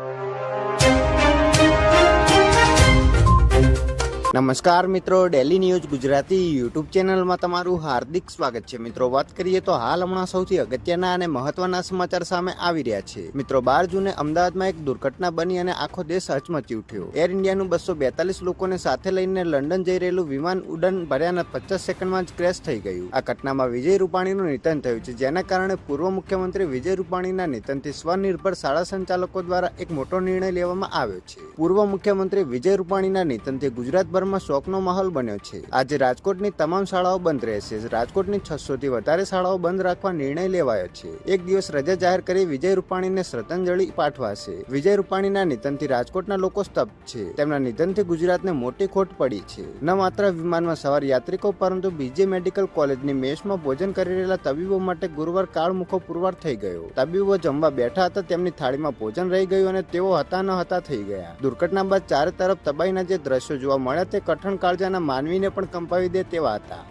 you. નમસ્કાર મિત્રો daily news Gujarati YouTube ચેનલમાં તમારું હાર્દિક સ્વાગત છે. મિત્રો, વાત કરીએ તો હાલ હમણાં સૌથી અગત્યના અને મહત્વના સમાચાર સામે આવી રહ્યા છે. મિત્રો, બાર જૂને અમદાવાદમાં એક દુર્ઘટના બની અને આખો દેશ હચમચી ઉઠ્યો. એર ઇન્ડિયાનું બસો બેતાલીસ લોકોને સાથે લઈને લંડન જઈ રહેલું વિમાન ઉડન ભર્યાના પચાસ સેકન્ડમાં જ ક્રેશ થઈ ગયું. આ ઘટનામાં વિજય રૂપાણીનું નિધન થયું છે, જેના કારણે પૂર્વ મુખ્યમંત્રી વિજય રૂપાણીના નિધનથી સ્વનિર્ભર શાળા સંચાલકો દ્વારા એક મોટો નિર્ણય લેવામાં આવ્યો છે. પૂર્વ મુખ્યમંત્રી વિજય રૂપાણીના નિધનથી ગુજરાતભરમાં શોકનો માહોલ બન્યો છે. આજે રાજકોટની તમામ શાળાઓ બંધ રહેશે. રાજકોટની છસો થી વધારે શાળાઓ બંધ રાખવા નિર્ણય લેવાયો છે. એક દિવસ રજા જાહેર કરી વિજય રૂપાણીને શ્રદ્ધાંજલિ પાઠવાશે. વિજય રૂપાણીના નિધનથી રાજકોટના લોકો સ્તબ્ધ છે. તેમના નિધનથી ગુજરાતને મોટી ખોટ પડી છે. ન માત્ર વિમાનમાં સવાર યાત્રિકો, પરંતુ બીજે મેડિકલ કોલેજની મેસમાં ભોજન કરી રહેલા તબીબો માટે ગુરુવાર કાળમુખો પુરવાર થઈ ગયો. તબીબો જમવા બેઠા હતા, તેમની થાળીમાં ભોજન રહી ગયું અને તેઓ હતા ન હતા થઈ ગયા. દુર્ઘટના બાદ ચારે તરફ તબાહીના જે દ્રશ્યો જોવા મળ્યા તે કઠણ કાળજાના માનવીને પણ કંપાવી દે તેવા હતા.